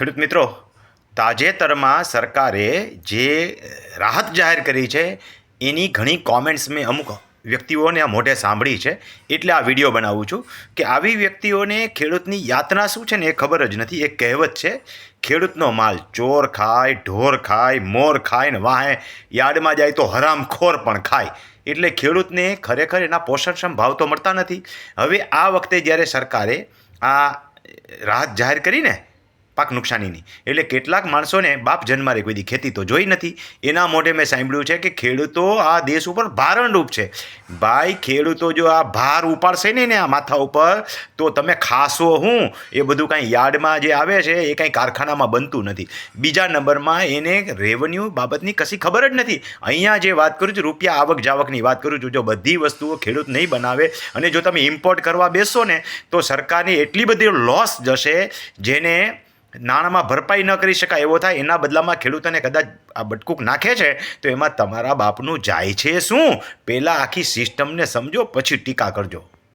ખેડૂત મિત્રો, તાજેતરમાં સરકારે જે રાહત જાહેર કરી છે, એની ઘણી કોમેન્ટ્સ મેં અમુક વ્યક્તિઓને આ મોઢે સાંભળી છે. એટલે આ વીડિયો બનાવું છું કે આવી વ્યક્તિઓને ખેડૂતની યાતના શું છે ને એ ખબર જ નથી એક કહેવત છે, ખેડૂતનો માલ ચોર ખાય, ઢોર ખાય, મોર ખાય ને વાહે યાર્ડમાં જાય તો હરામખોર પણ ખાય. એટલે ખેડૂતને ખરેખર એના પોષણક્ષમ ભાવ તો મળતા નથી. હવે આ વખતે જ્યારે સરકારે આ રાહત જાહેર કરીને પાક નુકસાનીની. એટલે કેટલાક માણસોને બાપ જન્મારે કોઈ ખેતી તો જોઈ નથી. એના મોઢે મેં સાંભળ્યું છે કે ખેડૂતો આ દેશ ઉપર ભારણરૂપ છે. ભાઈ, ખેડૂતો જો આ ભાર ઉપાડશે ને આ માથા ઉપર, તો તમે ખાશો હું? એ બધું કાંઈ યાર્ડમાં જે આવે છે, એ કાંઈ કારખાનામાં બનતું નથી. બીજા નંબરમાં એને રેવન્યુ બાબતની કશી ખબર જ નથી. અહીંયા જે વાત કરું છું, રૂપિયા આવક જાવકની વાત કરું છું, જો બધી વસ્તુઓ ખેડૂત નહીં બનાવે અને જો તમે ઇમ્પોર્ટ કરવા બેસો ને, તો સરકારની એટલી બધી લોસ જશે, જેને નાણાંમાં ભરપાઈ ન કરી શકાય, એવો થાય, એના બદલામાં ખેડૂતોને કદાચ આ બટકૂક નાખે છે, તો એમાં તમારા બાપનું જાય છે શું? પહેલાં આખી સિસ્ટમને સમજો, પછી ટીકા કરજો.